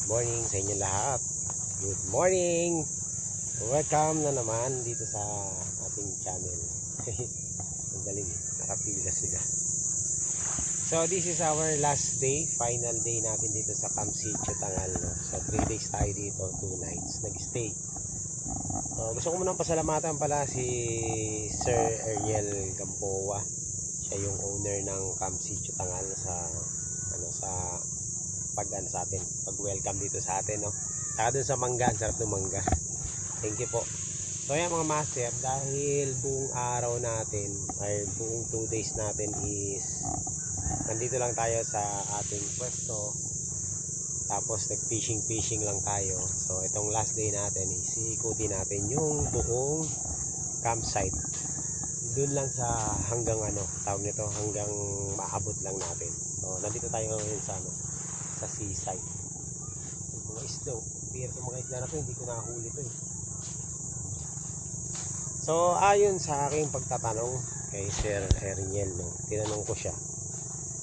good morning sa inyo lahat. Good morning! Welcome na naman dito sa ating channel. Ang galing, nakapila sila. So this is our last day, final day natin dito sa Camp Sitio Tangal. So 3 days tayo dito, 2 nights, nag-stay. So, gusto ko munang pasalamatan pala si Sir Ariel Gampoa. Siya yung owner ng Camp Sitio Tangal sa ano sa pag ano sa atin, pag welcome dito sa atin, no. Saka dun sa mangga, ang sarap ng mangga. Thank you po. So yan mga master, dahil buong araw natin, ay buong 2 days natin is nandito lang tayo sa ating pwesto. Tapos nag-fishing fishing lang tayo. So itong last day natin is ikutin natin yung buong campsite. Doon lang sa hanggang ano, tawag nito, hanggang maabot lang natin. So nandito tayo ngayon sa ano, sa seaside. Yung mga isda, oh. Bira itong mga isda na to, hindi ko nahuli to eh. So, ayon sa aking pagtatanong kay Sir Erniel, no, tinanong ko siya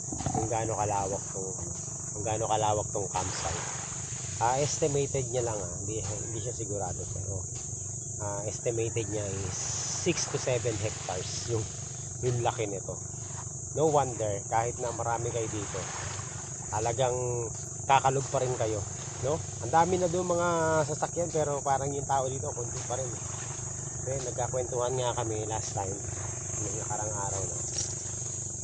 kung gaano kalawak tong kung gaano kalawak tong campsite. Ah, estimated niya lang ah, hindi, hindi siya sigurado pero ah, estimated niya is 6 to 7 hectares yung yung laki nito. No wonder kahit na marami kayo dito, talagang kakalog pa rin kayo, no? Ang dami na doon mga sasakyan pero parang yung tao dito konti pa rin. Kasi nagkakwentuhan nga kami last time, yung nakarang araw na.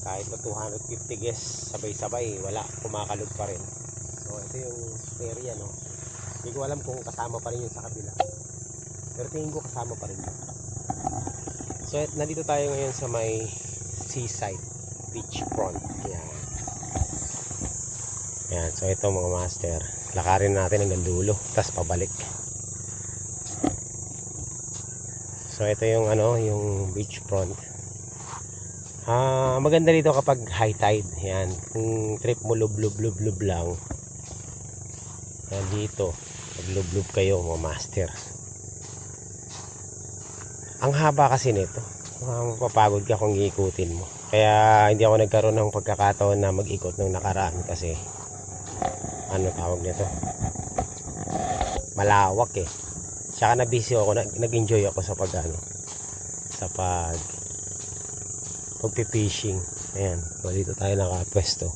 Kahit na 250 guests sabay-sabay, wala, kumakalog pa rin. So ito yung area, no? Hindi ko alam kung kasama pa rin yung sa kabila. Pero tingin ko kasama pa rin yun. So nandito tayo ngayon sa may seaside beach front. Yan. Yan, so ito mga master. Lakarin natin hanggang dulo, tapos pabalik. So ito yung ano, yung beach front. Ah, maganda dito kapag high tide. Yan, kung trip mo lub lub lub lub lang. Yan dito, pag lub lub kayo mga master. Ang haba kasi nito. Uh, mapapagod ka kung iikutin mo. Kaya hindi ako nagkaroon ng pagkakataon na mag-ikot nung nakaraan kasi ano tawag nito? Malawak eh. Tsaka na busy ako, nag- nag-enjoy ako sa pag ano, sa pag pagpipishing. Ayan, so dito tayo nakapwesto.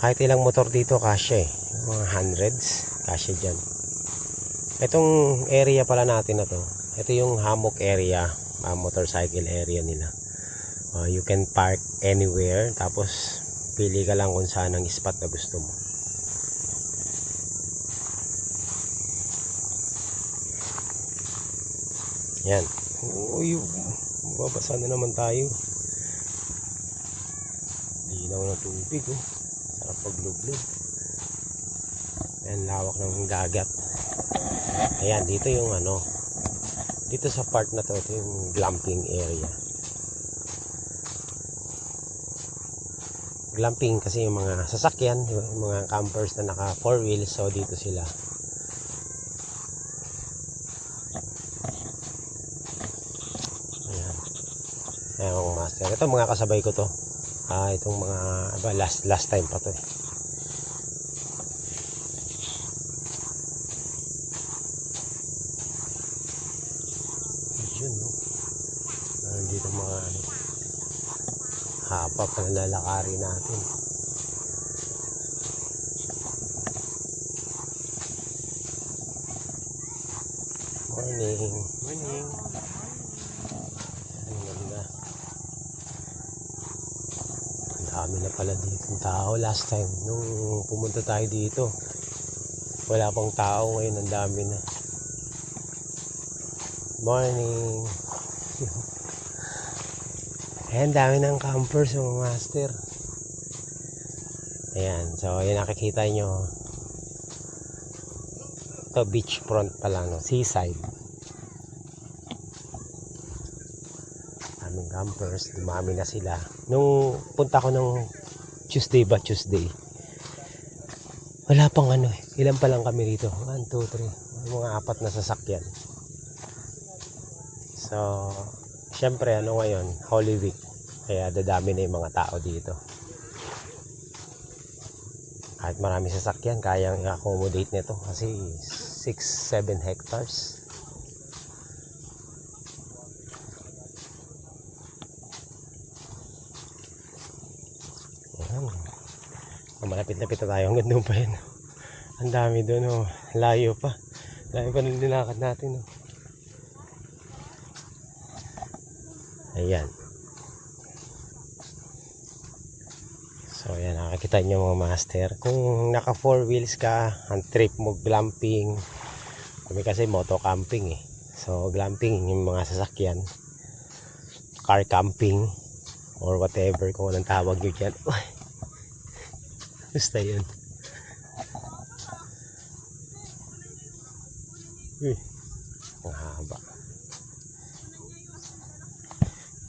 Kahit ilang motor dito, kasya eh. Mga hundreds, kasya dyan. Itong area pala natin na to, ito yung hammock area, ah, motorcycle area nila. Ah, you can park anywhere, tapos pili ka lang kung saan ang spot na gusto mo. Yan. Uy, babasa na naman tayo. Linaw ng tubig, oh. Sarap paglublob. Ayan, lawak ng dagat. Ayan, dito yung ano. Dito sa part na to, ito yung glamping area. Glamping kasi yung mga sasakyan, yung mga campers na naka four wheels, so dito sila. Ayan master. Ito mga kasabay ko to. Ah, itong mga aba, last last time pa to eh. Yun no. Nandito mga ano. Hapa pa na lalakari natin. Morning. Ang ganda. Ang dami na pala dito tao last time. Nung pumunta tayo dito, wala pang tao ngayon. Ang dami na. Morning. Ayan, dami ng campers mga master. Ayan, so yan nakikita nyo. Ito beach front pala, no? seaside. Daming campers, dumami na sila. Nung punta ko nung Tuesday ba, Tuesday. Wala pang ano eh. Ilan pa lang kami rito? 1, 2, 3. Mga apat na sasakyan. So, syempre ano ngayon, Holy Week. Kaya dadami na yung mga tao dito. Kahit marami sasakyan, kayang i-accommodate nito kasi 6-7 hectares. Ayan. Oh, malapit-lapit na tayo. Hanggang doon pa yun. Ang dami doon. Oh. Layo pa. Layo pa nung nilakad natin. Oh. Ayan. So ayan, nakakita nyo mga master. Kung naka four wheels ka, ang trip mo glamping. Kami kasi moto camping eh. So glamping yung mga sasakyan. Car camping or whatever kung anong tawag nyo dyan. Basta yun. Uy. Ang haba.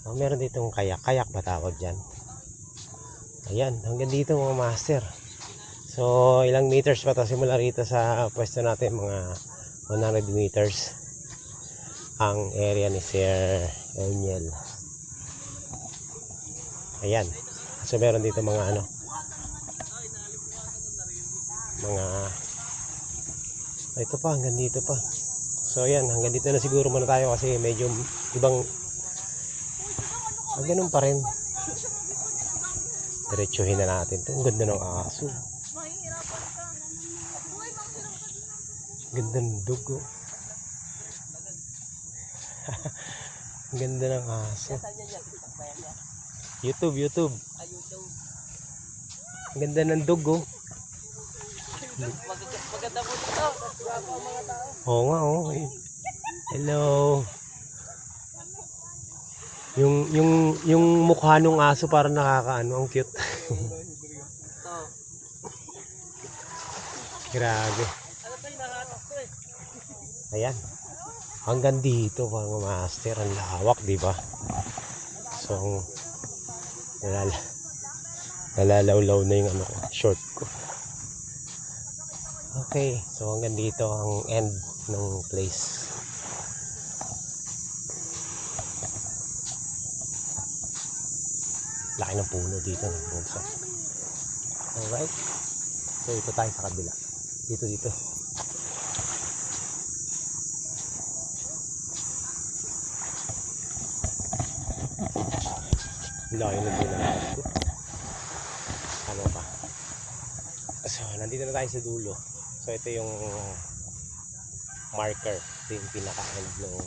Oh, meron ditong kayak. Kayak ba tawag dyan? Ayan, hanggang dito mga master. So, ilang meters pa to simula rito sa pwesto natin, mga 100 meters ang area ni Sir Eniel. Ayan. So, meron dito mga ano, mga ito pa, hanggang dito pa. So, ayan, hanggang dito na siguro muna tayo kasi medyo ibang ah, ganun pa rin. Diretsuhin na natin. Ito, ang ganda ng aso. Ganda ng dugo. Ganda ng aso. YouTube, YouTube. Ang ganda ng dugo. Maganda po dito. Mga tao. Oo nga, oh. Hello. Yung yung yung mukha ng aso parang nakakaano, ang cute. Grabe. Ayan. Hanggang dito mga master, ang lawak, di ba? So, nalala, nalalawlaw na yung ano ko, short ko. Okay, so hanggang dito ang end ng place. Laki ng puno dito, nabugsak. Alright. So, ito tayo sa kabila. Dito, dito. Din ang ko. Ano pa? So, nandito na tayo sa dulo. So, ito yung marker. Ito yung pinaka-end ng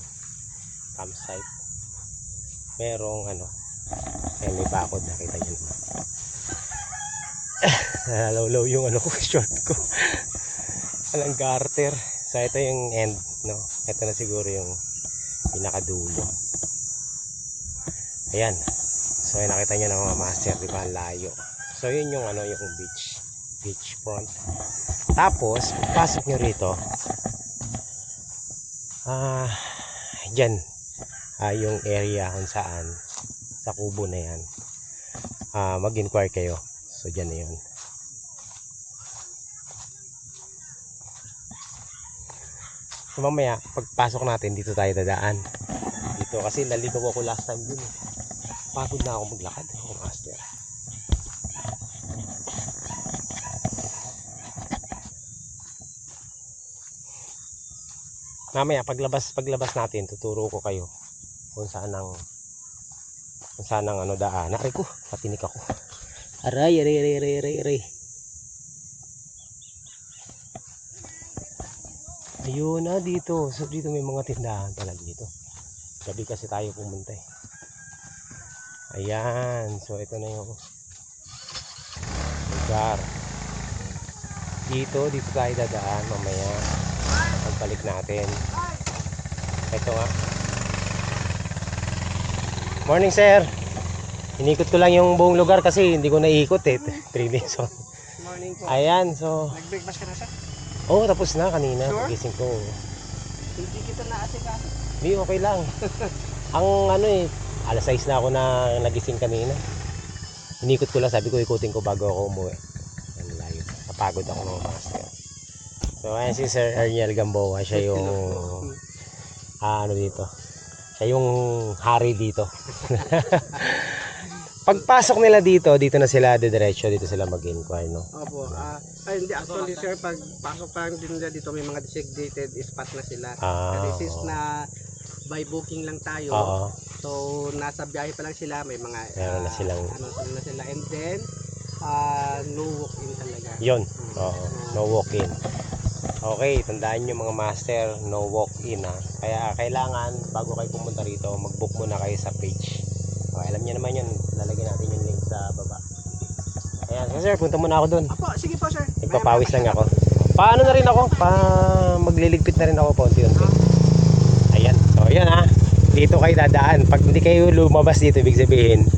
campsite. Merong ano, ayan may bakod. Nakita nyo naman. Nalawlaw yung ano ko, short ko. Walang garter. So, ito yung end, no? Ito na siguro yung pinakadulo. Ayan. So, nakita nyo na mga master, di ba? Layo. So, yun yung ano, yung beach. Beach front. Tapos, pasok nyo rito. Ah, dyan. Ah, yung area kung saan sa kubo na yan. Ah, mag-inquire kayo. So, dyan na yun. So, mamaya, pagpasok natin, dito tayo dadaan. Dito, kasi naligaw ako last time dun. Pagod na ako maglakad. Oh, master. Mamaya paglabas paglabas natin tuturo ko kayo kung saan ang kung saan ang ano daan. Aray ko, patinik ako. Aray, aray, aray, aray, aray, aray. Ayun na dito. So dito may mga tindahan talaga dito. Gabi kasi tayo pumunta eh. Ayan. So, ito na yung lugar. Dito, dito tayo dadaan mamaya. Pagbalik natin. Ito nga. Morning, sir. Inikot ko lang yung buong lugar kasi hindi ko naikot eh. 3 days on. Morning po. Ayan, so... Nag-breakfast ka na siya? Oh, tapos na kanina. Sure? Pagising ko. Hindi kita naasikaso. Hindi, okay lang. Ang ano eh, alas 6 na ako na nagising kanina. Inikot ko lang, sabi ko ikutin ko bago ako umuwi. Ang layo. Napagod ako mga master. So, ayan si Sir Erniel Gamboa. Siya yung, ah, ano dito. Siya yung hari dito. Pagpasok nila dito, dito na sila didiretso, dito sila mag-inquire, no? Opo. ah ay, hindi. Actually, sir, pag pasok pa lang din nila dito, may mga designated spot na sila. Ah, Kasi since oo. na by booking lang tayo, Oo. so nasa biyahe pa lang sila, may mga Meron na ah, silang- ano na sila and then ah no walk-in talaga. Yun. Mm. Oo. No walk-in. Okay, tandaan nyo mga master, no walk-in ha. Kaya kailangan, bago kayo pumunta rito, mag-book muna kayo sa page. Okay, alam niyo naman yun, lalagyan natin yung link sa baba. Ayan, so sir, punta muna ako dun. Apo, sige po, sir. Nagpapawis lang ako. Paano na rin ako? Pa magliligpit na rin ako paunti-unti. Ayan. So, ayan ha. Dito kayo dadaan. Pag hindi kayo lumabas dito, ibig sabihin,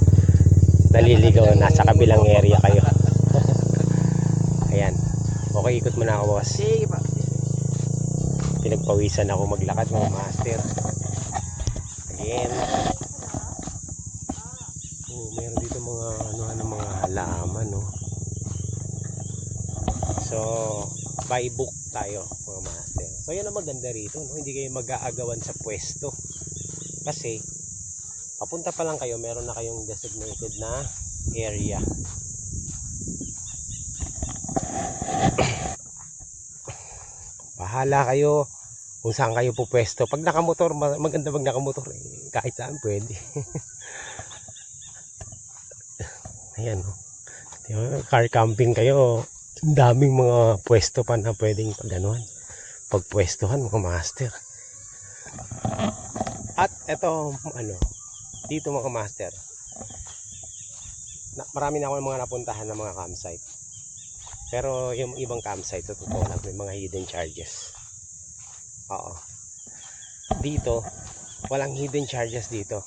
naliligaw. Nasa kabilang area kayo. ayan. Okay, ikot muna ako, boss. Sige po. Pinagpawisan ako maglakad, mga master. Again. Oh, meron dito mga ano ano mga halaman, no. So, by book tayo, mga master. So, yan ang maganda rito, no. Hindi kayo mag-aagawan sa pwesto. Kasi papunta pa lang kayo, meron na kayong designated na area. Bahala kayo kung saan kayo pupwesto. Pag nakamotor, ma- maganda pag nakamotor. Eh, kahit saan pwede. Ayan. oh. Di ba, Car camping kayo. Ang daming mga pwesto pa na pwedeng pagganuhan. Pagpwestuhan mga master. At eto, ano, dito mga master. Na, marami na ako mga napuntahan ng mga campsite. Pero yung ibang campsite, sa totoo lang, may mga hidden charges. Oo. Dito, walang hidden charges dito.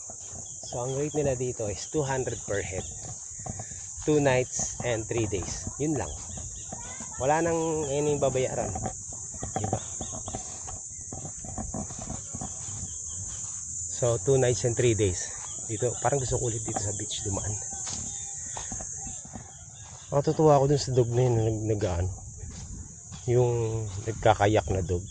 So, ang rate nila dito is 200 per head. 2 nights and 3 days. Yun lang. Wala nang any babayaran. Diba? So, 2 nights and 3 days. Dito, parang gusto ko ulit dito sa beach dumaan. Matutuwa ako dun sa dog na yun na nag, nag ano, yung nagkakayak na dog.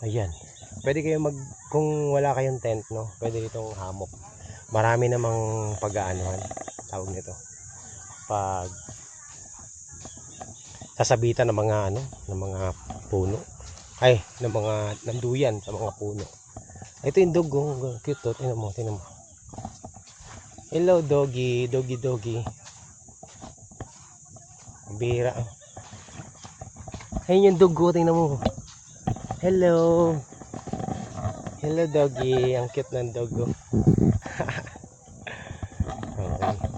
Ayan. Pwede kayo mag, kung wala kayong tent, no? Pwede itong hammock. Marami namang pag-aanuhan. Tawag nito. Pag sasabitan ng mga ano, ng mga puno. Ay, ng mga nanduyan sa mga puno. Ito yung dog, oh. cute to. Tingnan mo, tingnan mo. Hello, doggy. Doggy, doggy. Bira. Ayun yung dog ko, tingnan mo. Hello. Hello, doggy. Ang cute ng dog ko. okay.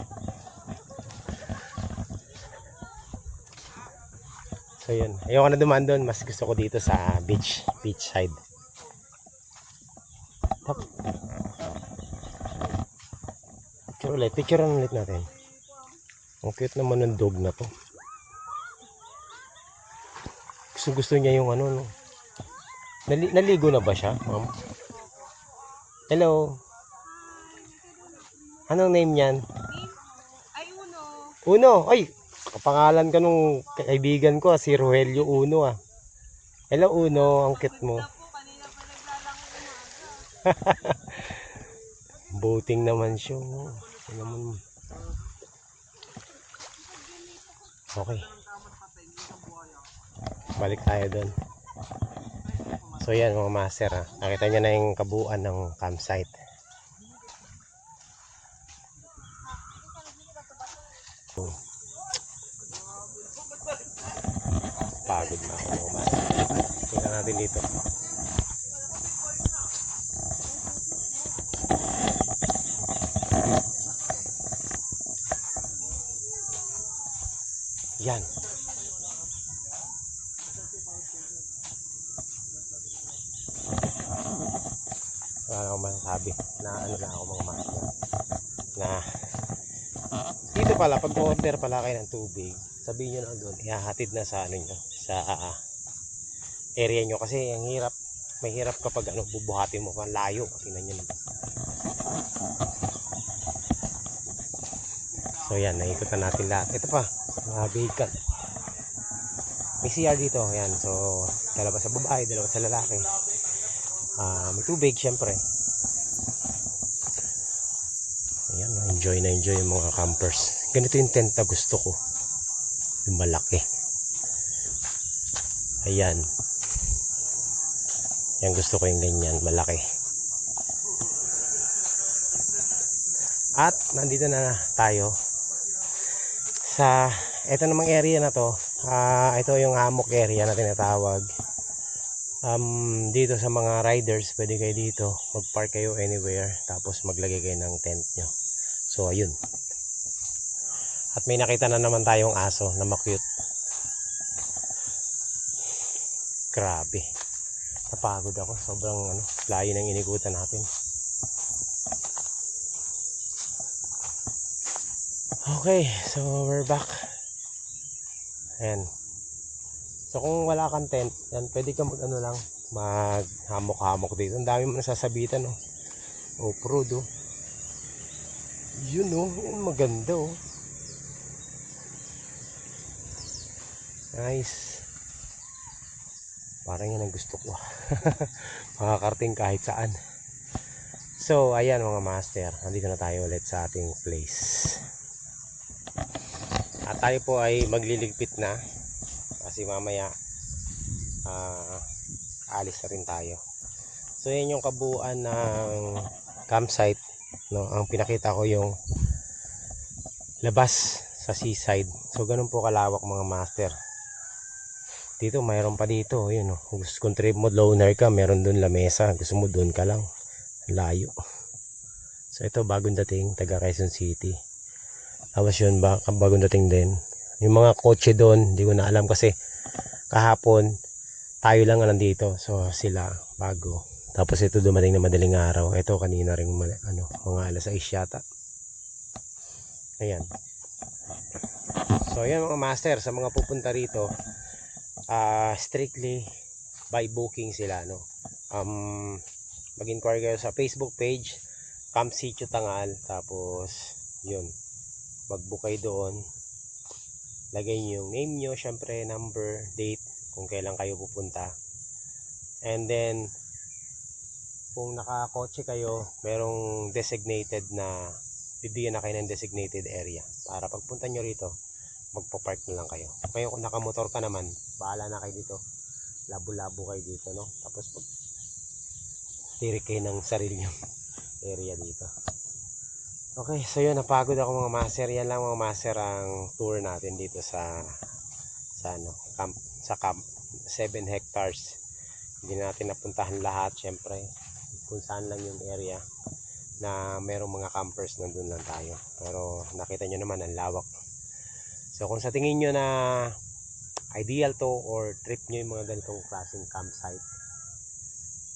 So, yun. Ayoko na dumaan doon. Mas gusto ko dito sa beach. Beach side. Tap. Picture ulit. Picture ulit natin. Ang cute naman ng dog na to. Gusto gusto niya yung ano no. Nali, naligo na ba siya, ma'am? Hello. Anong name niyan? Ay, uno. Uno. Ay, kapangalan ka nung kaibigan ko, ah, si Rogelio Uno ah. Hello Uno, ang cute mo. Boating naman siya. Tingnan mo. Okay. Balik tayo doon. So yan mga master ha. Nakita nyo na yung kabuuan ng campsite. So, pagod na ako mga master. Tingnan natin dito. Yan. Wala akong masasabi na ano na ako mga master. Na dito pala, pag order pala kayo ng tubig, sabihin nyo na doon, ihahatid na sa ano nyo, sa ah, area nyo. Kasi ang hirap, may hirap kapag ano, bubuhatin mo pa layo. Tingnan nyo naman. So yan, naikutan natin lahat. Ito pa, mga vehicle. May CR dito, yan. So, dalawa sa babae, dalawa sa lalaki. Ah, may tubig, syempre. Ayan, enjoy na enjoy yung mga campers. Ganito yung tent na gusto ko. Yung malaki. Ayan. Yan gusto ko yung ganyan, malaki. At nandito na tayo sa ito namang area na to. Ah, ito yung hammock area na tinatawag. Um, dito sa mga riders, pwede kayo dito mag-park kayo anywhere tapos maglagay kayo ng tent nyo. So ayun. At may nakita na naman tayong aso na makyut. Grabe. Napagod ako. Sobrang ano, layo ng inikutan natin. Okay, so we're back. Ayan. So kung wala kang tent, yan, pwede ka mag ano lang, mag hamok-hamok dito. Ang dami mo nasasabitan, oh. Oh, prod, oh. Yun, oh. Maganda, oh. Nice. Parang yan ang gusto ko. Makakarting kahit saan. So, ayan mga master. Nandito na tayo ulit sa ating place. At tayo po ay magliligpit na. Kasi mamaya ah alis na rin tayo. So, yan yung kabuuan ng campsite. No? Ang pinakita ko yung labas sa seaside. So, ganun po kalawak mga master dito mayroon pa dito yun oh. gusto kung trip mo loner ka meron dun lamesa gusto mo dun ka lang. Layo. So ito bagong dating taga Quezon City. Tapos yun ba bagong dating din. Yung mga kotse doon hindi ko na alam kasi kahapon tayo lang ang nandito. So sila bago. Tapos ito dumating na madaling araw. Ito kanina rin ano, mga alas 6 yata. Ayan. So ayan mga master sa mga pupunta rito ah strictly by booking sila no? Um mag-inquire kayo sa Facebook page Camp Sitio Tangal tapos yun. Mag-book kayo doon. Lagay niyo yung name nyo syempre number date kung kailan kayo pupunta. And then kung nakakotse kayo merong designated na bibigyan na kayo ng designated area. Para pagpunta nyo rito magpo-park na lang kayo. Ngayon kung nakamotor ka naman, bahala na kayo dito. Labo-labo kayo dito, no? Tapos pag tirik kayo ng sarili nyo area dito. Okay, so yun, napagod ako mga master. Yan lang mga master ang tour natin dito sa sa ano, camp, sa camp. 7 hectares. Hindi natin napuntahan lahat, syempre. Kung saan lang yung area na merong mga campers nandun lang tayo. Pero nakita nyo naman ang lawak So kung sa tingin nyo na ideal to or trip nyo yung mga ganitong klaseng campsite,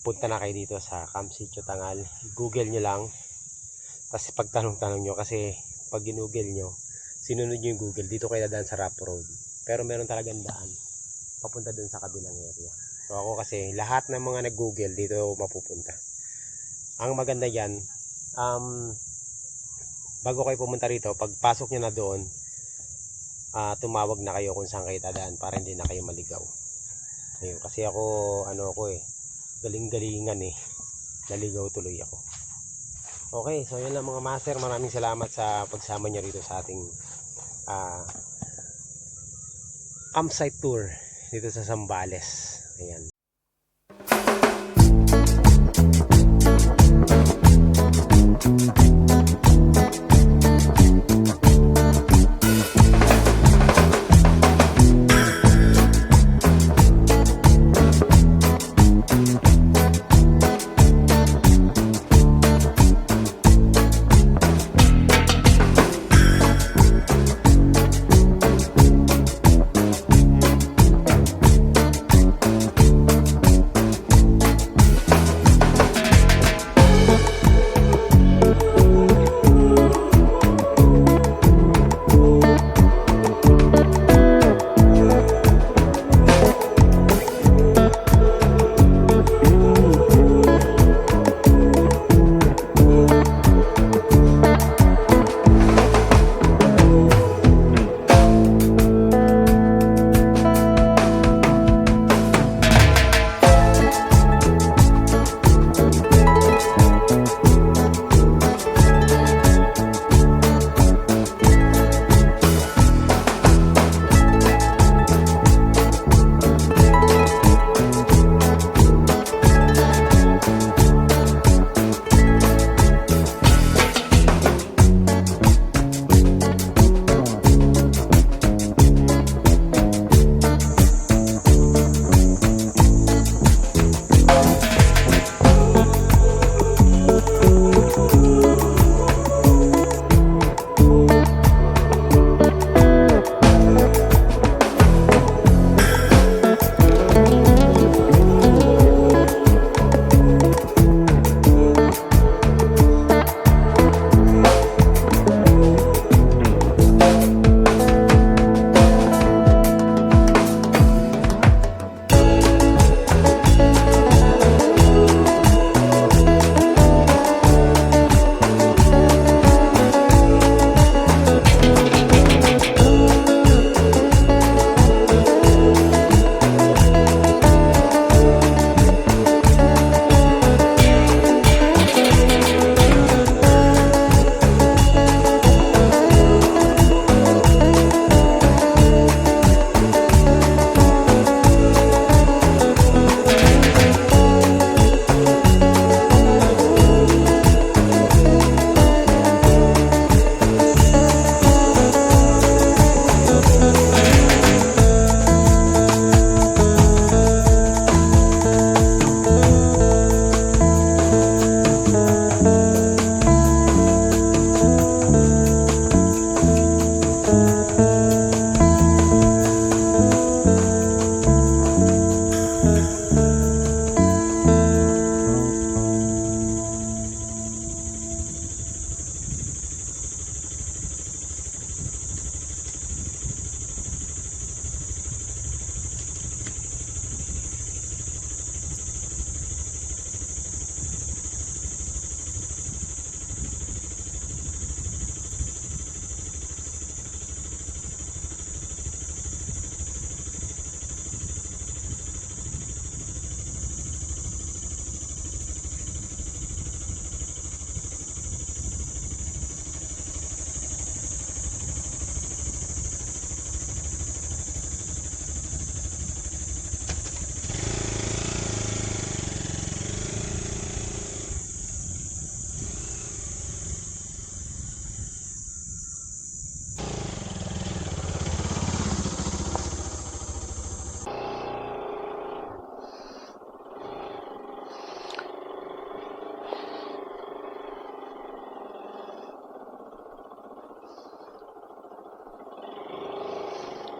punta na kayo dito sa Camp Sitio Tangal. Google nyo lang. Tapos pagtanong-tanong nyo kasi pag ginugel nyo, sinunod nyo yung Google, dito kayo dadaan sa Rap Road. Pero meron talagang daan papunta dun sa kabilang area. So ako kasi lahat ng mga nag-google dito mapupunta. Ang maganda yan, um, bago kayo pumunta rito, pagpasok nyo na doon, ah, tumawag na kayo kung saan kayo dadaan para hindi na kayo maligaw. Ayun, kasi ako, ano ako eh, galing-galingan eh. Naligaw tuloy ako. Okay, so yun lang mga master. Maraming salamat sa pagsama nyo rito sa ating ah, campsite tour dito sa Zambales. Ayan.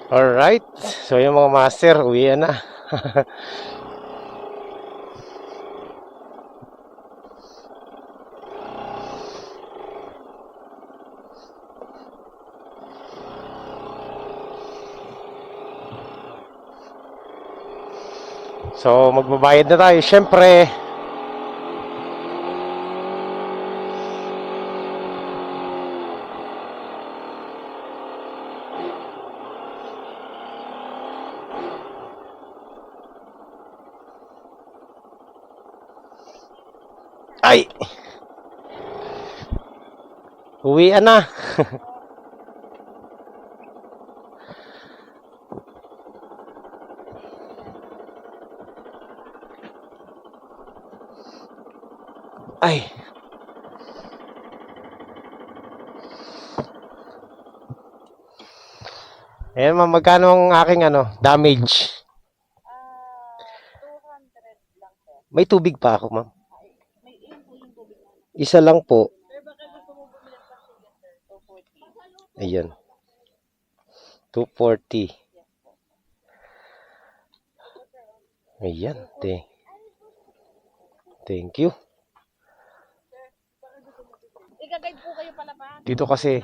Alright. So yung mga master, uwi na. So magbabayad na tayo. Siyempre, ay! Uwi na. Ay. Ma'am, magkano ang aking ano, damage? May tubig pa ako, ma'am. Isa lang po. Ayan. 240. Ayan. Thank, thank you. Dito kasi.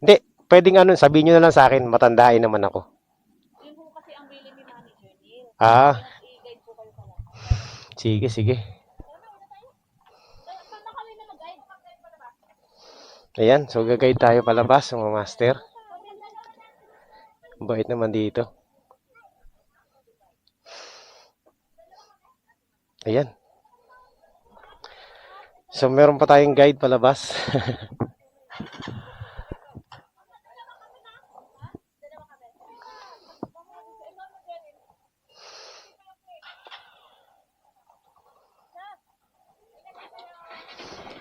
Hindi. Pwedeng ano, sabihin nyo na lang sa akin. Matandain naman ako. Yun po kasi ang bilin ni manager Neil. Ah, I-guide po kayo pala. sige, sige. Saan na kami na mag-guide? Mag-guide pala ba? Ayan, so gagay tayo palabas, mga master. Bait naman dito. Ayan. So meron pa tayong guide palabas.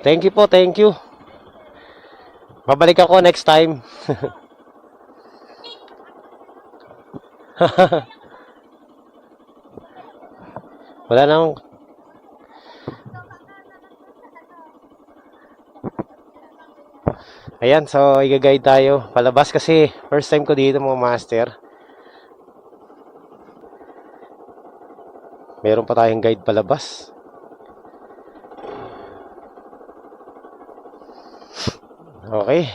thank you po, thank you. Babalik ako next time. Wala nang Ayan, so i-guide tayo palabas kasi first time ko dito mga master. Meron pa tayong guide palabas. Okay.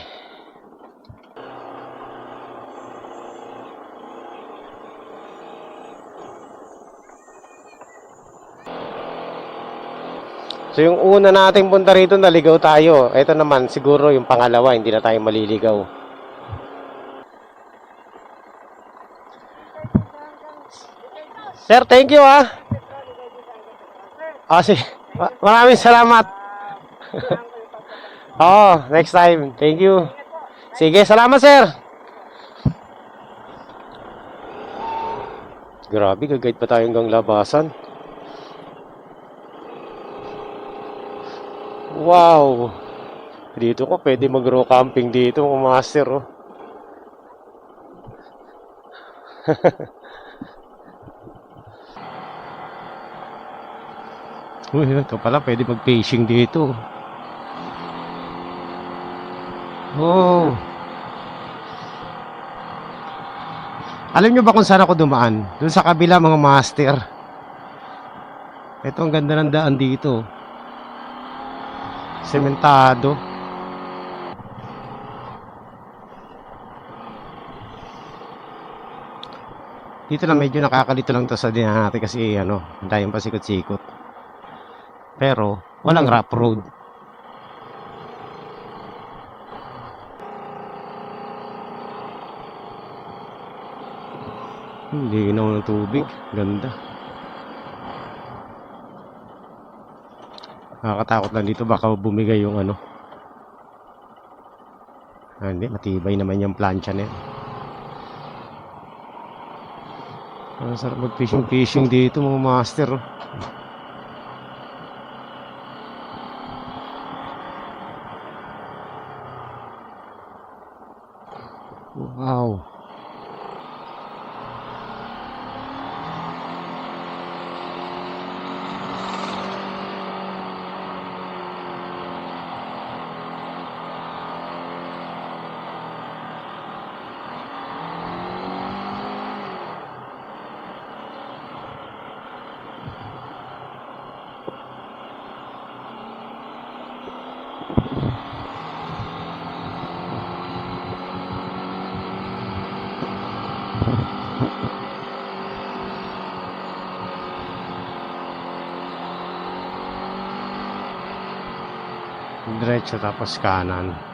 So yung una nating punta rito, naligaw tayo. Ito naman, siguro yung pangalawa, hindi na tayo maliligaw. Sir, thank you ah. Ah, si, ma- maraming salamat. Oo, next time. Thank you. Sige, salamat sir. Grabe, gagayad pa tayo hanggang labasan. Wow! Dito ko pwede mag-row camping dito, mga master, oh. Uy, ito pala, pwede mag-fishing dito. Oh. Alam nyo ba kung saan ako dumaan? Doon sa kabila, mga master. Ito, ang ganda ng daan dito. Sementado. Dito lang medyo nakakalito lang to sa dinaan natin kasi ano, dayong pasikot-sikot. Pero walang rough road. Linaw ng tubig. Ganda. Nakakatakot lang dito baka bumigay yung ano. Ah, hindi, matibay naman yung plancha na yan. Ang sarap mag-fishing fishing dito mga master. oh. Wow. Diretso tapos kanan.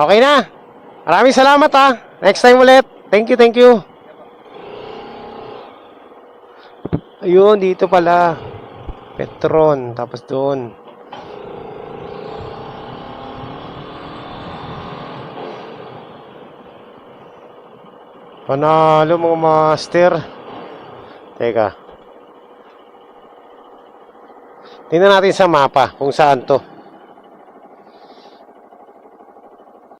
Okay na. Maraming salamat ha. Next time ulit. Thank you, thank you. Ayun, dito pala. Petron. Tapos doon. Panalo mga master. Teka. Tingnan natin sa mapa kung saan to.